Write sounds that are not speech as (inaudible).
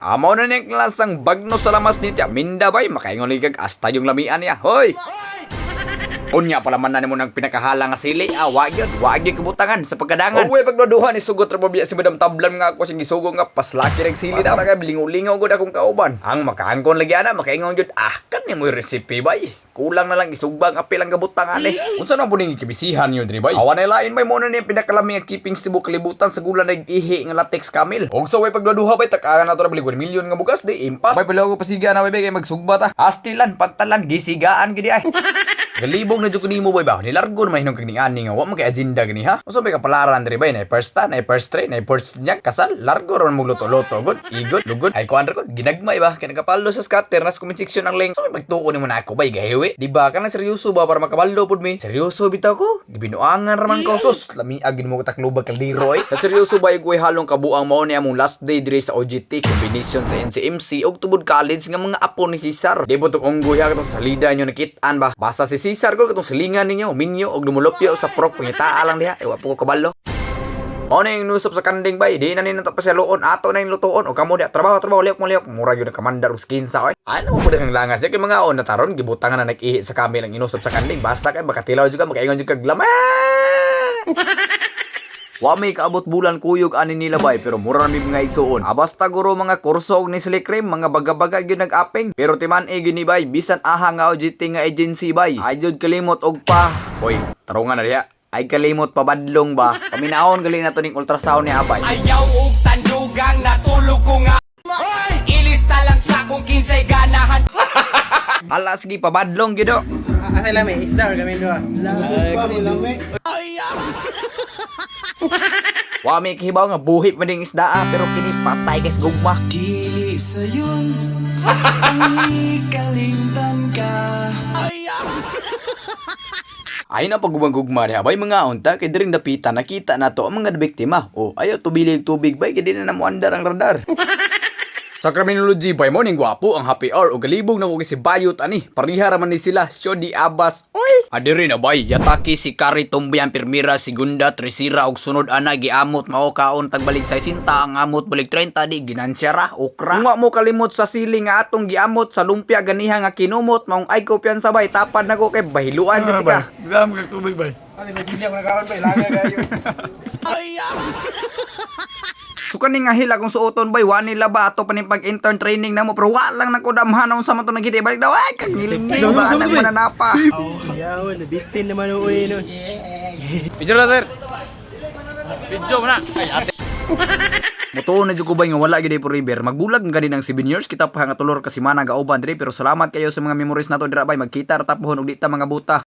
Amo na niyang klasang bagno sa lamas ni Tia Minda bay, makaingon ligag asta yung lamian niya. Hoy! Unya pala man na mo ng pinakahala nga sili. Ah, wag yun. Wag yun kabutangan sa pagkadangan. Oh, pagduduhan ni sugot ra si Madam Tablam nga ako sing gisugo nga paslaki reg sili daw. Basta lingaw-lingaw gud akong kauban. Ang makaangkon lagi ana makaingon jud ah kan ni mo recipe bay. Kulang na lang isugbang apil ang gabutangan eh. Unsa na po ning kibisihan yun diri bay? Awan na lain bay mo na ni pinakalaming nga keeping stibo kalibutan sa gulan nag ihi nga latex kamil. Og sa way pagduduha bay takaan na to ra bilig milyon nga bugas di impas. Bay pala ko pasiga na bay kay magsugba ta. Astilan pantalan gisigaan gidi ay. (laughs) Galibog na jud ko nimo boy ba? Nilargo na mahinog kag ni ani nga wa man kay agenda gani ha. Unsa may kapalaran diri bay na first ta, na first tray, na first niya kasal, largo ron mo luto-luto gud. Igot, lugod. Ay kuan gud ginagmay ba kay nagapalo sa scatter nas comment section ang link. So may pagtuo nimo na ako bay gahiwi. Di ba kana seryoso ba para makabalo pud mi? Seryoso bitaw ko. Gibinuangan ra man ko. Sus, lami agin mo ko taklubag kaldiro ay. Sa seryoso ba iguy halong kabuang mao ni among last day diri sa OGT combination sa NCMC og tubod college nga mga apo ni Cesar. Di ba to unggoy ha katong salida nyo nakitaan ba? Basta si Cesar ko katong silingan ninyo, minyo og dumulopyo sa prok pangitaa lang diha. Ewa po ko kabalo. O na yung nusop sa kanding bay, di na ninong pa sa ato na yung lutuon, o kamo di, trabaho, trabaho, liok mo liok, mura yun ang kamandar o skinsa, oy. Ano mo po ang langas, yung mga on na taron, gibutangan na nag-ihi sa kami lang inusop sa kanding, basta kay makatilaw juga, makaingon juga glama. Wa may kaabot bulan kuyog ani nila bay pero mura mi mga igsuon. Abasta guro mga kurso og ni Slick Cream mga baga-baga gyud nag-aping. Pero timan e gyud ni bay bisan aha nga OJT nga agency bay. Ay jud kalimot og pa. Hoy, tarungan na diha. Ay kalimot pabadlong ba? Paminaon gali na to ning ultrasound ni Abay. Ayaw og tandugang natulog ko nga Ilista lang sa kung kinsay ganahan (laughs) Ala sige pabadlong gyud. oh. Asa lang may isda or kami dua. (laughs) Wa may kahibaw nga buhi pa ding isda ah, pero kini patay sa gugma. Di sayon Kalimtan ka (laughs) Ay na pagugma niya, bay mga unta, kay diring dapitan, nakita na to ang mga biktima. O, ayaw tubilig tubig bay, kay na namuandar ang radar. (laughs) Sa criminology bay mo ning gwapo ang happy hour o galibog na ko si Bayot ani. Pariha raman ni sila, syo di abas. Oy! Adiri na bay, yataki si Kari Tumbian Pirmira, Segunda, Tresira og sunod ana giamot mao kaon tagbalik sa sinta ang amot balik 30 di ginansya ra okra. Nga mo kalimot sa siling nga atong giamot sa lumpia ganiha nga kinumot maong ay ko piyan sabay tapad nako kay bahiluan jud ka. Dam kag tubig bay. Kasi may hindi ako nagkaon ba, lagi kayo. So kani nga hila kung suoton bay wa nila ba ato pa ni pag intern training namo pero wa lang nako damhanon sa mato nagiti balik daw ay kagiling ba nang mananapa. Yawan, nabitin naman uwi nun. Picture na sir. Video na. Ay ate. Mutuo na ko bay nga wala gyud po river. Magbulag nga din ang 7 years kita pa nga tulor kasi mana ga uban diri pero salamat kayo sa mga memories nato dira bay magkita ra tapon og di ta mga buta.